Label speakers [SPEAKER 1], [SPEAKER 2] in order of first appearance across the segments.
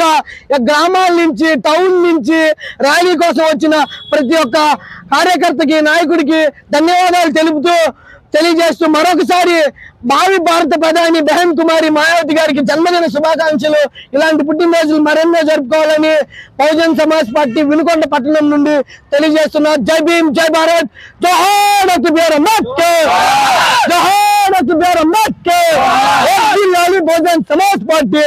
[SPEAKER 1] ముఖ్యంగా గ్రామాల నుంచి టౌన్ నుంచి ర్యాలీ కోసం వచ్చిన ప్రతి ఒక్క కార్యకర్తకి నాయకుడికి ధన్యవాదాలు తెలుపుతూ తెలియజేస్తూ మరొకసారి భావి భారత ప్రధాని బెహన్ కుమారి మాయావతి గారికి జన్మదిన శుభాకాంక్షలు. ఇలాంటి పుట్టినరోజులు మరెన్నో జరుపుకోవాలని బహుజన్ సమాజ్ పార్టీ వినుకొండ పట్టణం నుండి తెలియజేస్తున్నారు. జై భీమ్ జై భారత్. జోహార్ డాక్టర్ బిఆర్ అంబేద్కర్ జోహార్ డాక్టర్ బిఆర్ అంబేద్కర్ వర్ధిల్లాలి బహుజన్ సమాజ్ పార్టీ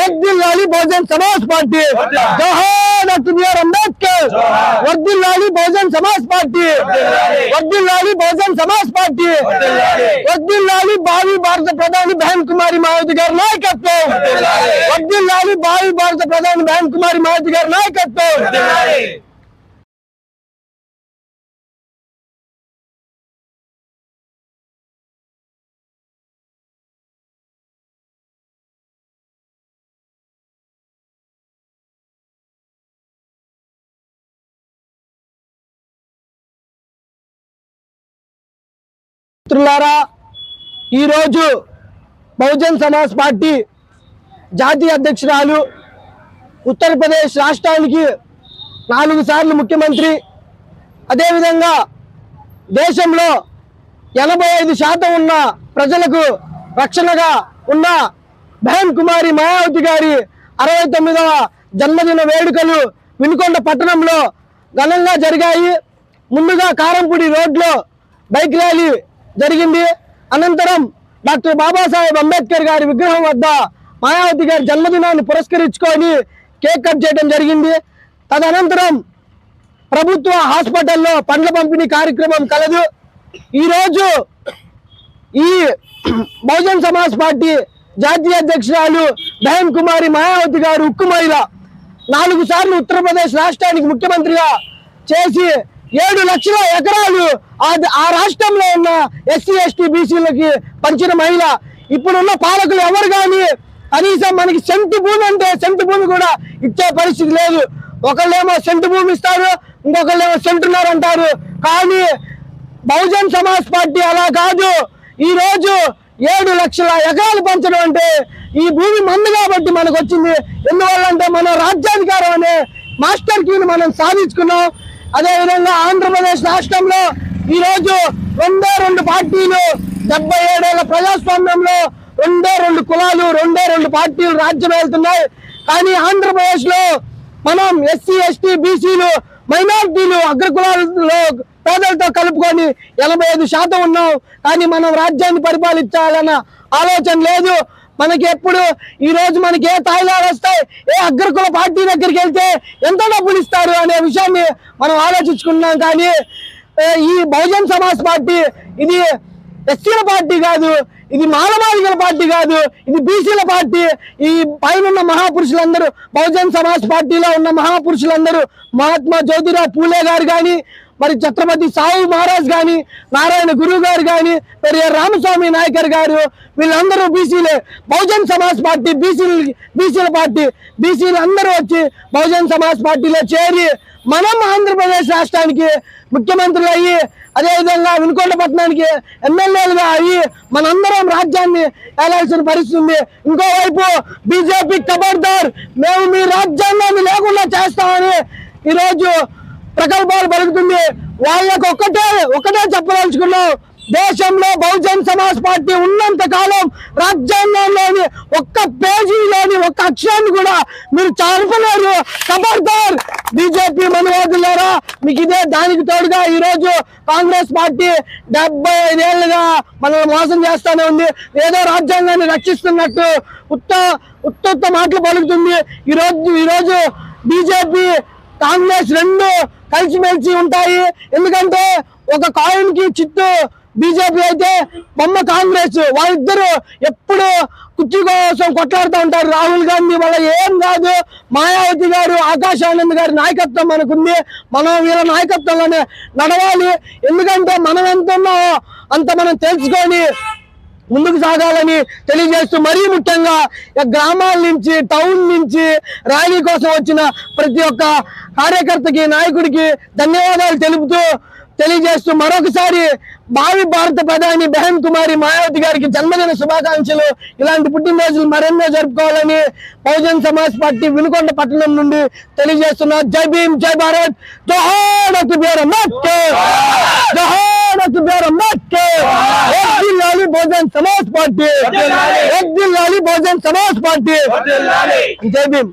[SPEAKER 1] వర్ధిల్లాలి బహుజన్ సమాజ్ పార్టీ జోహార్ డాక్టర్ బిఆర్ అంబేద్కర్ వర్ధిల్లాలి బహుజన్ సమాజ్ పార్టీ వర్ధిల్లాలి బహుజన్ సమాజ్ పార్టీ వర్ధిల్లాలి భావి భారత ప్రధాని బెహన్ కుమారి మాయావతి గారి నాయకత్వం వర్ధిల్లాలి భావి భారత ప్రధాని బెహన్ కుమారి మాయావతి గారి నాయకత్వం మిత్రులారా ఈరోజు బహుజన్ సమాజ్ పార్టీ జాతీయ అధ్యక్షురాలు ఉత్తరప్రదేశ్ రాష్ట్రానికి నాలుగు సార్లు ముఖ్యమంత్రి. అదేవిధంగా దేశంలో ఎనభై ఐదు శాతం ఉన్న ప్రజలకు రక్షణగా ఉన్న భయం కుమారి మాయావతి గారి అరవై తొమ్మిదవ జన్మదిన వేడుకలు వినుకొండ పట్టణంలో ఘనంగా జరిగాయి. ముందుగా కారంపూడి రోడ్లో బైక్ ర్యాలీ జరిగింది. అనంతరం డాక్టర్ బాబాసాహెబ్ అంబేద్కర్ గారి విగ్రహం వద్ద మాయావతి గారి జన్మదినాన్ని పురస్కరించుకొని కేక్ కట్ చేయడం జరిగింది. తదనంతరం ప్రభుత్వ హాస్పిటల్లో పండ్ల పంపిణీ కార్యక్రమం కలదు. ఈరోజు ఈ బహుజన్ సమాజ్ పార్టీ జాతీయ అధ్యక్షురాలు దయం కుమారి మాయావతి గారు ఉక్కు మహిళ నాలుగు సార్లు ఉత్తరప్రదేశ్ రాష్ట్రానికి ముఖ్యమంత్రిగా చేసి ఏడు లక్షల ఎకరాలు ఆ- ఆ రాష్ట్రంలో ఉన్న ఎస్సీ ఎస్టీ బీసీలకి పంచిన మహిళ. ఇప్పుడున్న పాలకులు ఎవరు కానీ కనీసం మనకి సెంటు భూమి అంటే సెంటు భూమి కూడా ఇచ్చే పరిస్థితి లేదు. ఒకళ్ళేమో సెంటు భూమి ఇస్తారు ఇంకొకళ్ళేమో సెంటున్నారు అంటారు. కానీ బహుజన్ సమాజ్ పార్టీ అలా కాదు. ఈ రోజు ఏడు లక్షల ఎకరాలు పంచడం అంటే ఈ భూమి మందు కాబట్టి మనకు వచ్చింది ఎందువల్ల అంటే మన రాజ్యాధికారం అనే మాస్టర్ కీని మనం సాధించుకున్నాం. అదే విధంగా ఆంధ్రప్రదేశ్ రాష్ట్రంలో ఈ రోజు రెండే రెండు పార్టీలు డెబ్బై ఏడేళ్ళ ప్రజాస్వామ్యంలో రెండే రెండు కులాలు రెండే రెండు పార్టీలు రాజ్యం వెళ్తున్నాయి. కానీ ఆంధ్రప్రదేశ్లో మనం ఎస్సీ ఎస్టీ బీసీలు మైనార్టీలు అగ్రకులాలలో పేదలతో కలుపుకొని ఎనభై ఐదు శాతం ఉన్నాం. కానీ మనం రాజ్యాన్ని పరిపాలించాలన్న ఆలోచన లేదు. మనకి ఎప్పుడు ఈ రోజు మనకి ఏ తాయిలాలు వస్తాయి ఏ అగ్రకుల పార్టీ దగ్గరికి వెళ్తే ఎంత డబ్బులు ఇస్తారు అనే విషయాన్ని మనం ఆలోచించుకున్నాం కానీ ఈ బహుజన్ సమాజ్ పార్టీ ఇది ఎస్సీల పార్టీ కాదు ఇది మానవాళికల పార్టీ కాదు ఇది బీసీల పార్టీ. ఈ పైన ఉన్న మహాపురుషులందరూ బహుజన్ సమాజ్ పార్టీలో ఉన్న మహాపురుషులందరూ మహాత్మా జ్యోతిరావు పూలే గారు కానీ మరి ఛత్రపతి సాహు మహారాజ్ గాని నారాయణ గురువు గారు కానీ పెరియార్ రామస్వామి నాయకర్ గారు వీళ్ళందరూ బీసీలే. బహుజన్ సమాజ్ పార్టీ బీసీలు బీసీల పార్టీ. బీసీలు అందరూ వచ్చి బహుజన్ సమాజ్ పార్టీలో చేరి మనం ఆంధ్రప్రదేశ్ రాష్ట్రానికి ముఖ్యమంత్రులు అయ్యి అదేవిధంగా వినుకొండపట్నానికి ఎమ్మెల్యేలుగా అయ్యి మనందరం రాజ్యాన్ని ఏలాల్సిన పరిస్థితి ఉంది. ఇంకోవైపు బీజేపీ కబర్దార్ మేము మీ రాజ్యాంగాన్ని లేకుండా చేస్తామని ఈరోజు ప్రకల్పాలు పలుకుతుంది వాళ్ళకు ఒక్కటే ఒకటే చెప్పదలుచుకున్నాం. దేశంలో బహుజన్ సమాజ్ పార్టీ ఉన్నంత కాలం రాజ్యాంగంలోని ఒక్క పేజీలోని ఒక్క అక్షరాన్ని కూడా మీరు చదవలేరు ఖబర్దార్ బీజేపీ మనువాదులారా మీకు ఇదే దానికి తోడుగా ఈరోజు కాంగ్రెస్ పార్టీ డెబ్బై ఐదేళ్ళుగా మనల్ని మోసం చేస్తూనే ఉంది. ఏదో రాజ్యాంగాన్ని రక్షిస్తున్నట్టు ఉత్త ఉత్త మాటలు పలుకుతుంది. ఈ రోజు బీజేపీ కాంగ్రెస్ రెండు కలిసిమెలిసి ఉంటాయి. ఎందుకంటే ఒక కాయిన్కి చిత్తు బీజేపీ అయితే బొమ్మ కాంగ్రెస్ వాళ్ళిద్దరు ఎప్పుడు కుర్చీ కోసం కొట్లాడుతూ ఉంటారు. రాహుల్ గాంధీ వల్ల ఏం కాదు. మాయావతి గారు ఆకాశ్ ఆనంద్ గారి నాయకత్వం మనకుంది మనం వీళ్ళ నాయకత్వంలోనే నడవాలి. ఎందుకంటే మనం ఎంత ఉన్నామో అంత మనం తెలుసుకొని ముందుకు సాగాలని తెలియజేస్తూ మరీ ముఖ్యంగా గ్రామాల నుంచి టౌన్ నుంచి ర్యాలీ కోసం వచ్చిన ప్రతి ఒక్క కార్యకర్తకి నాయకుడికి ధన్యవాదాలు తెలుపుతూ తెలియజేస్తూ మరొకసారి భావి భారత ప్రధాని బెహన్ కుమారి మాయావతి గారికి జన్మదిన శుభాకాంక్షలు. ఇలాంటి పుట్టినరోజులు మరెన్నో జరుపుకోవాలని బహుజన్ సమాజ్ పార్టీ వినుకొండ పట్టణం నుండి తెలియజేస్తున్నారు. జై భీమ్ జై భారత్. జోహార్ జోహార్ డాక్టర్ బిఆర్ అంబేద్కర్ వర్ధిల్లాలి బహుజన్ సమాజ్ పార్టీ. వర్ధిల్లాలి బహుజన్ సమాజ్ పార్టీ. జై భీమ్.